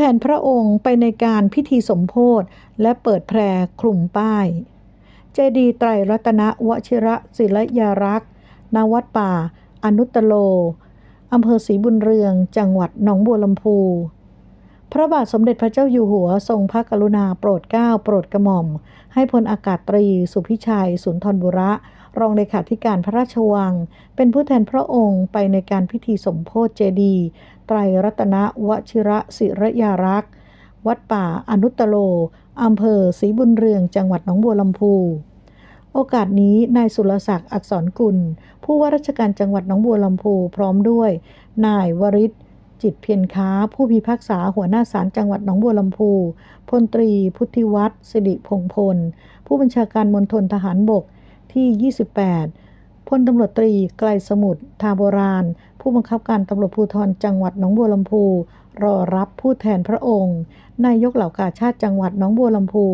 แทนพระองค์ไปในการพิธีสมโพธและเปิดแพรคลุมป้าย เจดีไตรรัตนวชิระศิลยารักษ์ณวัดป่า อนุตตโลอำเภอศรีบุญเรือง จังหวัดหนองบัวลำพู พระบาทสมเด็จพระเจ้าอยู่หัวทรงพระกรุณาโปรดเกล้าโปรดกระหม่อม ให้พลอากาศตรีสุพิชัย สุนทรบุระ รองเลขาธิการพระราชวัง เป็นผู้แทนพระองค์ไปในการพิธีสมโพธิเจดีย์ไตรรัตนวชิระศิรยารักษ์ วัดป่าอนุตตโลอำเภอศรีบุญเรืองจังหวัดหนองบัวลำพู โอกาสนี้นายสุรศักดิ์อักษรกุล ผู้ว่าราชการจังหวัดหนองบัวลำพูพร้อมด้วย นายวริศจิตเพียรค้า ผู้พิพากษาหัวหน้าศาลจังหวัดหนองบัวลำพูพลตรี พุทธิวัฒน์สิริพงพล ผู้บัญชาการมณฑลทหารบก ที่ 28พลตำรวจตรีไกลสมุทรทาโบราณ ผู้บังคับการตำรวจภูธรจังหวัดหนองบัวลำพูรอรับผู้แทนพระองค์ นายกเหล่ากาชาติจังหวัดหนองบัวลำพู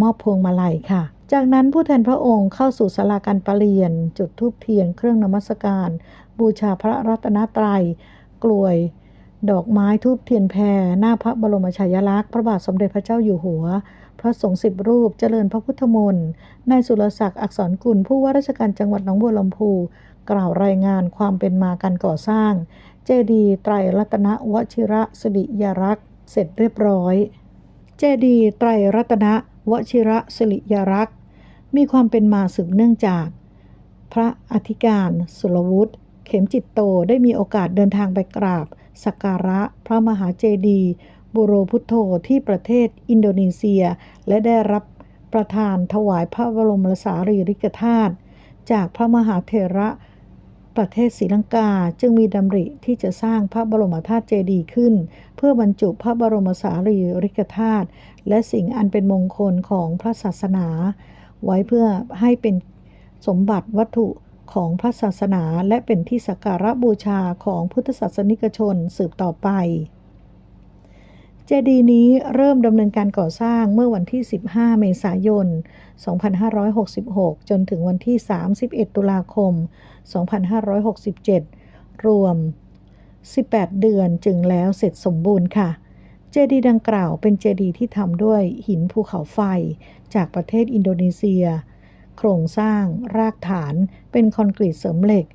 มอบพวงมาลัยค่ะ จากนั้นผู้แทนพระองค์เข้าสู่ศาลาการประเรียน จุดธูปเทียนเครื่องนมัสการ บูชาพระรัตนตรัยกลวย ดอกไม้ทูบเทียนแพรหน้าพระบรมฉายาลักษณ์พระบาทสมเด็จพระเจ้าอยู่หัว พระสงฆ์สิบรูปเจริญพระพุทธมนต์นายสุรศักดิ์อักษรกุลผู้ว่าราชการจังหวัดหนองบัวลำพูกล่าวรายงานความเป็นมาการก่อสร้าง เจดีย์ไตรรัตนวชิระสิริยรักษ์เสร็จเรียบร้อย เจดีย์ไตรรัตนวชิระสิริยรักษ์มีความเป็นมาสืบเนื่องจาก พระอธิการ สุรวุฒิเข็มจิตโตได้มีโอกาสเดินทางไปกราบ สักการะพระมหาเจดีย์บุโรพุทโธที่ประเทศอินโดนีเซีย และได้รับประทานถวายพระบรมสารีริกธาตุจากพระมหาเถระประเทศศรีลังกาจึงมีดำริที่จะสร้างพระบรมธาตุเจดีย์ขึ้น เพื่อบรรจุพระบรมสารีริกธาตุและสิ่งอันเป็นมงคลของพระศาสนา ไว้เพื่อให้เป็นสมบัติวัตถุ ของพระศาสนาและเป็นที่สักการะบูชาของพุทธศาสนิกชนสืบต่อไป เจดีย์นี้เริ่มดำเนินการก่อสร้างเมื่อวันที่ 15 เมษายน 2566 จนถึงวันที่ 31 ตุลาคม 2567 รวม 18 เดือนจึงแล้วเสร็จสมบูรณ์ค่ะเจดีย์ดังกล่าวเป็นเจดีย์ที่ทำด้วยหินภูเขาไฟ จากประเทศอินโดนีเซีย โครงสร้าง รากฐาน เป็นคอนกรีตเสริมเหล็ก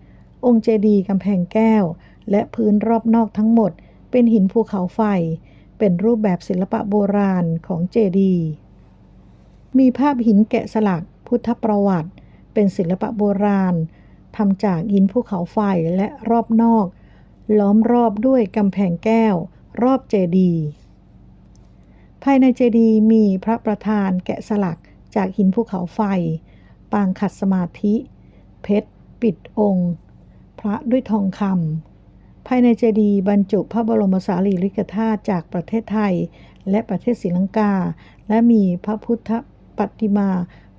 องค์เจดีย์กำแพงแก้ว และพื้นรอบนอกทั้งหมด เป็นหินภูเขาไฟ เป็นรูปแบบศิลปะโบราณของเจดีย์มีภาพหินแกะสลัก พุทธประวัติ เป็นศิลปะโบราณทำจากหินภูเขาไฟและรอบนอก ล้อมรอบด้วยกำแพงแก้ว รอบเจดีย์ภายในเจดีย์มีพระประธานแกะสลักจากหินภูเขาไฟ ปางขัดสมาธิ เพชร ปิดองค์ พระด้วยทองคำภายในเจดีย์บรรจุพระบรมสารีริกธาตุจากประเทศไทย และประเทศศรีลังกา และมีพระพุทธปฏิมา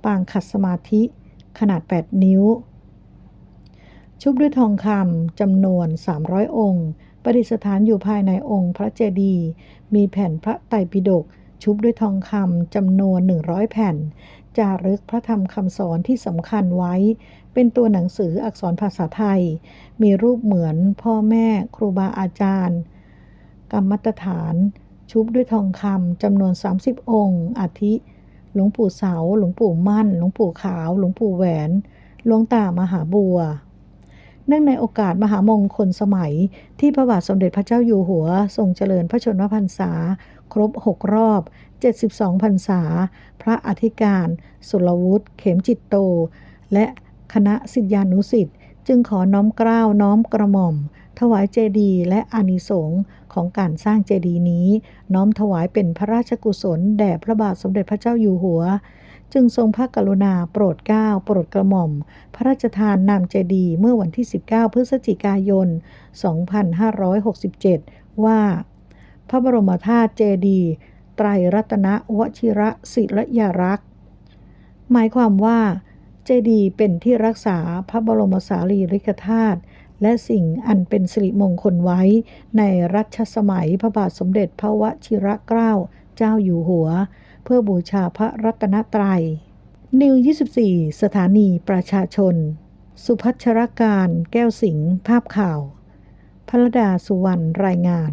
ปางขัดสมาธิ ขนาด 8 นิ้ว ชุบด้วยทองคำจำนวน 300 องค์ ประดิษฐานอยู่ภายในองค์พระเจดีย์มีแผ่นพระไตรปิฎก ชุบด้วยทองคำจำนวน 100 แผ่น จารึกพระธรรมคำสอนที่สำคัญไว้ เป็นตัวหนังสืออักษรภาษาไทย มีรูปเหมือนพ่อแม่ครูบาอาจารย์ กรรมตฐาน ชุบด้วยทองคำจำนวน 30 องค์ อาทิ หลวงปู่เสา หลวงปู่มั่น หลวงปู่ขาว หลวงปู่แหวน หลวงตามหาบัว เนื่องในโอกาสมหามงคลสมัย ที่พระบาทสมเด็จพระเจ้าอยู่หัว ทรงเจริญพระชนมพรรษา ครบ 6 รอบ 72 พรรษา พระอธิการ สุรวุฒิเข็มจิตโต และคณะสิทธิานุสิทธิ์จึงขอน้อมกล้าวน้อมกระหม่อม ถวายเจดีย์และอานิสงส์ของการสร้างเจดีย์นี้ น้อมถวายเป็นพระราชกุศลแด่พระบาทสมเด็จพระเจ้าอยู่หัว จึงทรงพระกรุณาโปรดเกล้าโปรดกระหม่อม พระราชทานนามเจดีเมื่อวันที่ 19 พฤศจิกายน 2567 ว่า พระบรมธาตุเจดีไตรรัตนวชิระศิรยารักษ์ หมายความว่าเจดีเป็นที่รักษาพระบรมสารีริกธาตุและสิ่งอันเป็นสิริมงคลไว้ในรัชสมัยพระบาทสมเด็จพระวชิรเกล้าเจ้าอยู่หัว เพื่อบูชาพระรัตนตรัย นิว 24 สถานีประชาชน สุพัชรการแก้วสิงห์ภาพข่าวพระดาสุวรรณรายงาน